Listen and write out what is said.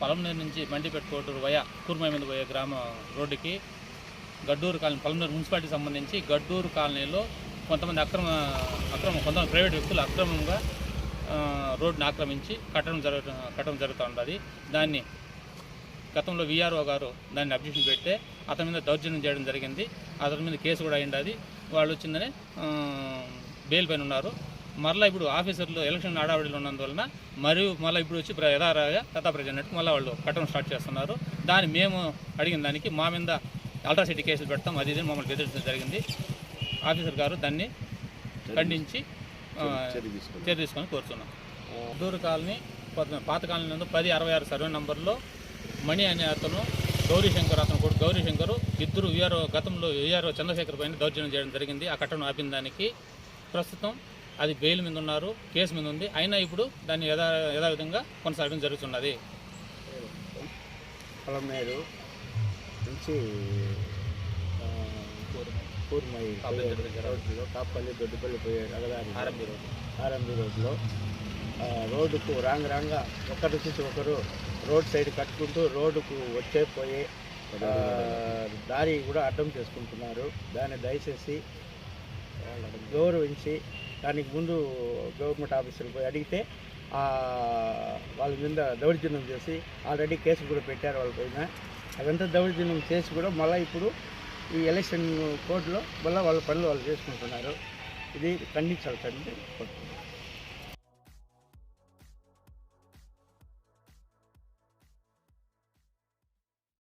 పలంనేరు నుంచి మండిపేట కోటూరు వయ కూర్మై మీద పోయే గ్రామ రోడ్డుకి గడ్డూరు కాలనీ పలంనేరు మున్సిపాలిటీకి సంబంధించి గడ్డూరు కాలనీలో కొంతమంది అక్రమ అక్రమ కొంతమంది ప్రైవేట్ వ్యక్తులు అక్రమంగా రోడ్డుని రోడ్డును ఆక్రమించి కట్టడం జరగ కట్టడం జరుగుతూ ఉంటుంది దాన్ని గతంలో విఆర్ఓ గారు దాన్ని అబ్జెక్షన్ పెడితే అతని మీద దౌర్జన్యం చేయడం జరిగింది. అతని మీద కేసు కూడా అయింది వాళ్ళు వచ్చిందని బెయిల్ పైన ఉన్నారు. మరలా ఇప్పుడు ఆఫీసర్లు ఎలక్షన్ ఆడావిడిలో ఉన్నందువలన మరియు మళ్ళీ ఇప్పుడు వచ్చి యథారాగా యథాప్రజ అన్నట్టు మళ్ళీ వాళ్ళు కట్టడం స్టార్ట్ చేస్తున్నారు. దాన్ని మేము అడిగిన దానికి మా మీద అల్ట్రాసిటీ కేసులు పెడతాం. అది ఇది మమ్మల్ని బెదిరించడం జరిగింది. ఆఫీసర్ గారు దాన్ని ఖండించి చర్య తీసుకొని కోరుతున్నాం. దూరు కాలనీ పాత కాలనీ నందు పది అరవై ఆరు సర్వే నంబర్లో మణి అనే అతను గౌరీశంకర్ అతను కూడా గౌరీశంకర్ ఇద్దరు విఆర్ఓ గతంలో విఆర్ఓ చంద్రశేఖర్ పైన దౌర్జన్యం చేయడం జరిగింది. ఆ కట్టను ఆపిన దానికి ప్రస్తుతం అది బెయిల్ మీద ఉన్నారు కేసు మీద ఉంది అయినా ఇప్పుడు దాన్ని యథా యథావిధంగా కొనసాగడం జరుగుతున్నది నుంచి కూర్మై కాపల్లి. రోడ్లో దొడ్డిపల్లి పోయే. ఆర్ఎంబి రోడ్లో రోడ్డుకు రాంగ్ రాంగా ఒకరు చూసి ఒకరు రోడ్ సైడ్ కట్టుకుంటూ రోడ్డుకు వచ్చే పోయే దారి కూడా అడ్డం చేసుకుంటున్నారు దాన్ని దయచేసి గౌరవించి దానికి ముందు గవర్నమెంట్ ఆఫీసులు పోయి అడిగితే వాళ్ళ మీద దౌర్జన్యం చేసి ఆల్రెడీ కేసు కూడా పెట్టారు వాళ్ళ పైన. అదంతా దౌర్జన్యం చేసి కూడా మళ్ళీ ఇప్పుడు ఈ ఎలక్షన్ కోర్టులో మళ్ళీ వాళ్ళ పనులు వాళ్ళు చేసుకుంటున్నారు. ఇది ఖండించాల్సింది